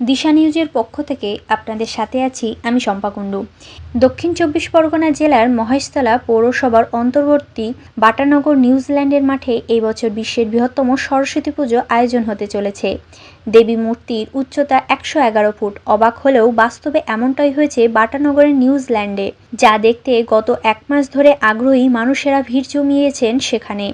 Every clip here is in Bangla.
দিশা নিউজের পক্ষ থেকে আপনাদের সাথে আছি আমি শম্পা কুণ্ডু। দক্ষিণ চব্বিশ পরগনা জেলার মহেশতলা পৌরসভার অন্তর্বর্তী বাটানগর নিউজিল্যান্ডের মাঠে এই বছর বিশ্বের বৃহত্তম সরস্বতী পুজো আয়োজন হতে চলেছে। দেবী মূর্তির উচ্চতা একশো এগারো ফুট। অবাক হলেও বাস্তবে এমনটাই হয়েছে বাটানগরের নিউজিল্যান্ডে, যা দেখতে গত এক মাস ধরে আগ্রহী মানুষেরা ভিড় জমিয়েছেন সেখানে।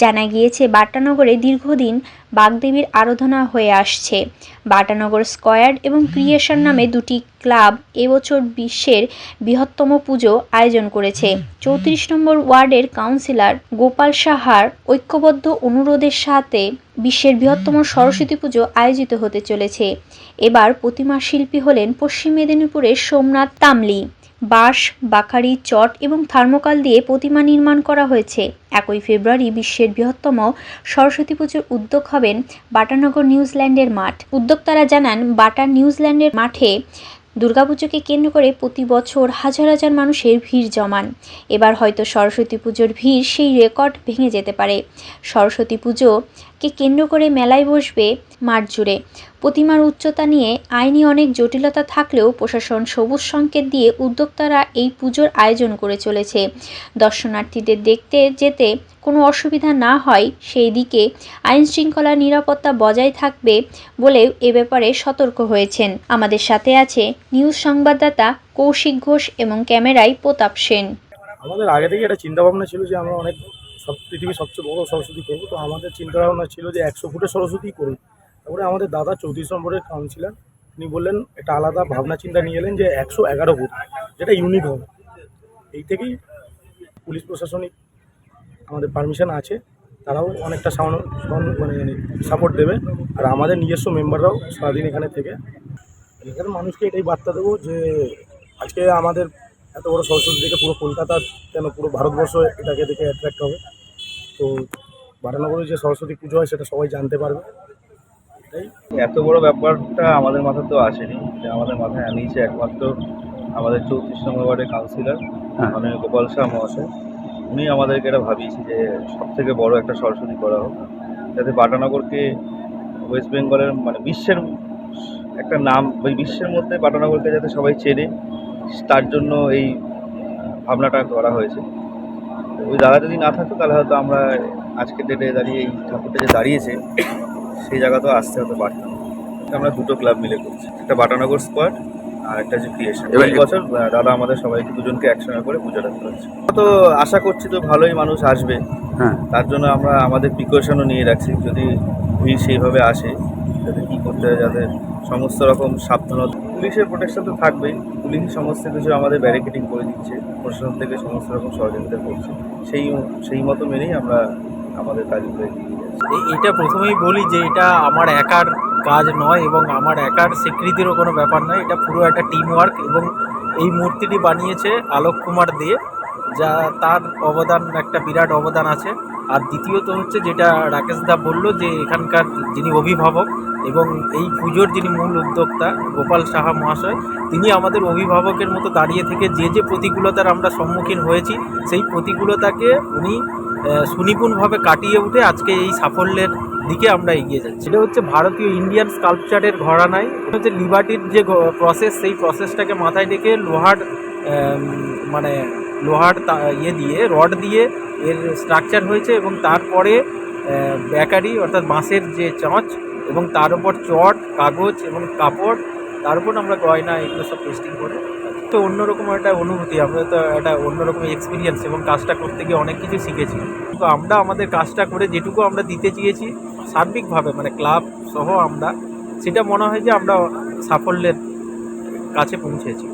জানা গিয়েছে, বাটানগরে দীর্ঘদিন বাগদেবীর আরাধনা হয়ে আসছে। বাটানগর স্কয়ার এবং ক্রিয়েশন নামে দুটি ক্লাব এবছর বিশ্বের বৃহত্তম পুজো আয়োজন করেছে। চৌত্রিশ নম্বর ওয়ার্ডের কাউন্সিলর গোপাল সাহার ঐক্যবদ্ধ অনুরোধের সাথে বিশ্বের বৃহত্তম সরস্বতী পুজো আয়োজিত হতে চলেছে। এবার প্রতিমা শিল্পী হলেন পশ্চিম মেদিনীপুরের সোমনাথ তামলি। বাঁশ বাখারি চট এবং থার্মোকাল দিয়ে প্রতিমা নির্মাণ করা হয়েছে। একই ফেব্রুয়ারি বিশ্বের বৃহত্তম সরস্বতী পুজোর উদ্যোগ হবেন বাটানগর নিউজিল্যান্ডের মাঠ। উদ্যোক্তারা জানান বাটা নিউজিল্যান্ডের মাঠে দুর্গাপুজোকে কেন্দ্র করে প্রতি বছর হাজার হাজার মানুষের ভিড় জমান। এবার হয়তো সরস্বতী পুজোর ভিড় সেই রেকর্ড ভেঙে যেতে পারে। সরস্বতী পুজোকে কেন্দ্র করে মেলায় বসবে মাঠ জুড়ে। প্রতিমার উচ্চতা নিয়ে আইনি অনেক জটিলতা থাকলেও প্রশাসন সবুজ সংকেত দিয়ে উদ্যোক্তারা এই পুজোর আয়োজন করে চলেছে। দর্শনার্থীদের দেখতে যেতে কোনো অসুবিধা না হয়, সেই দিকে আইন শৃঙ্খলা নিরাপত্তা বজায় থাকবে বলেও এ ব্যাপারে সতর্ক হয়েছেন। আমাদের সাথে আছে নিউজ সংবাদদাতা কৌশিক ঘোষ এবং ক্যামেরায় প্রতাপ সেন। আমাদের আগে থেকে একটা চিন্তা ভাবনা ছিল যে আমরা অনেক সব পৃথিবীর সবচেয়ে বড় সরস্বতী করব, তো আমাদের চিন্তা ভাবনা ছিল যে একশো ফুটের সরস্বতী করুন তারপরে আমাদের দাদা চৌত্রিশ নম্বরের কাউন্সিলর, তিনি বললেন, একটা আলাদা ভাবনা চিন্তা নিয়ে এলেন যে একশো এগারো ফুট, যেটা ইউনিক হবে। এই থেকেই পুলিশ প্রশাসনিক আমাদের পারমিশন আছে তারাও অনেকটা সাউন্ড মানে সাপোর্ট দেবে। আর আমাদের নিজস্ব মেম্বাররাও সারাদিন এখানে থেকে। এখানে মানুষকে এটাই বার্তা দেবো যে আজকে আমাদের এত বড় সরস্বতী দেখে পুরো কলকাতা কেন পুরো ভারতবর্ষ এটাকে দেখে অ্যাট্রাক্ট হবে। তো বাটানগরে যে সরস্বতী পুজো হয় সেটা সবাই জানতে পারবে। এটাই। এত বড় ব্যাপারটা আমাদের মাথায় তো আসেনি। যে আমাদের মাথায় আনিয়েছে একমাত্র আমাদের চৌত্রিশ নম্বর ওয়ার্ডের কাউন্সিলর মানে গোপাল শাহ মহাশয়। উনি আমাদেরকে এটা ভাবিয়েছে যে সব থেকে বড় একটা সরস্বতী করা হোক, যাতে বাটানগরকে ওয়েস্ট বেঙ্গলের মানে বিশ্বের একটা নাম, ওই বিশ্বের মধ্যে বাটানগরকে যাতে সবাই চেনে, তার জন্য এই ভাবনাটা করা হয়েছে। ওই দাদা যদি না থাকতো, তাহলে হয়তো আমরা আজকের ডেটে দাঁড়িয়ে এই ঠাকুরটা যে দাঁড়িয়েছে, সেই জায়গাতেও আসতে হতে পারতাম আমরা দুটো ক্লাব মিলে করছি। একটা বাটানগর স্কোয়াড আর একটা হচ্ছে ক্রিয়েশন এবার- এই বছর দাদা আমাদের সবাইকে দুজনকে একসঙ্গে করে পুজোটা করেছে। তো আশা করছি তো ভালোই মানুষ আসবে। হ্যাঁ। তার জন্য আমরা আমাদের প্রিকশনও নিয়ে রাখছি। যদি ভিড় সেইভাবে আসে যাতে কী করতে হয় যাতে সমস্ত রকম সাবধানতা। পুলিশের প্রোটেকশন তো থাকবেই। পুলিশ সমস্ত কিছু আমাদের ব্যারিকেডিং করে দিচ্ছে। প্রশাসন থেকে সমস্ত রকম সহযোগিতা করছে। সেই সেই মতো মেনেই আমরা আমাদের কাজগুলো এগিয়ে যাচ্ছি। এটা প্রথমেই বলি যে এটা আমার একার কাজ নয় এবং আমার একার স্বীকৃতিরও কোনো ব্যাপার নয়। এটা পুরো একটা টিম ওয়ার্ক এবং এই মূর্তিটি বানিয়েছে আলোক কুমার দে যা তার অবদান, একটা বিরাট অবদান আছে। আর দ্বিতীয়ত হচ্ছে যেটা রাকেশ দা বলল যে এখানকার যিনি অভিভাবক এবং এই পুজোর যিনি মূল উদ্যোক্তা গোপাল সাহা মহাশয়, তিনি আমাদের অভিভাবকের মতো দাঁড়িয়ে থেকে যে যে প্রতিকূলতার আমরা সম্মুখীন হয়েছি, সেই প্রতিকূলতাকে উনি সুনিপুণভাবে কাটিয়ে উঠে আজকে এই সাফল্যের দিকে আমরা এগিয়ে যাচ্ছি। এটা হচ্ছে ভারতীয় ইন্ডিয়ান স্কাল্পচারের ঘরানায়। হচ্ছে লিবার্টির যে প্রসেস সেই প্রসেসটাকে মাথায় রেখে লোহার মানে লোহার ইয়ে দিয়ে রড দিয়ে এর স্ট্রাকচার হয়েছে এবং তারপরে ব্যাকারি অর্থাৎ বাঁশের যে চঁচ এবং তার উপর চট, কাগজ এবং কাপড়, তার উপর আমরা গয়না এগুলো সব পেস্টিং করে তো অন্যরকম একটা অনুভূতি, আমরা তো একটা অন্যরকম এক্সপিরিয়েন্স এবং কাজটা করতে গিয়ে অনেক কিছু শিখেছি। তো আমরা আমাদের কাজটা করে যেটুকু আমরা দিতে চেয়েছি সার্বিকভাবে মানে ক্লাব সহ আমরা, সেটা মনে হয় যে আমরা সাফল্যের কাছে পৌঁছেছি।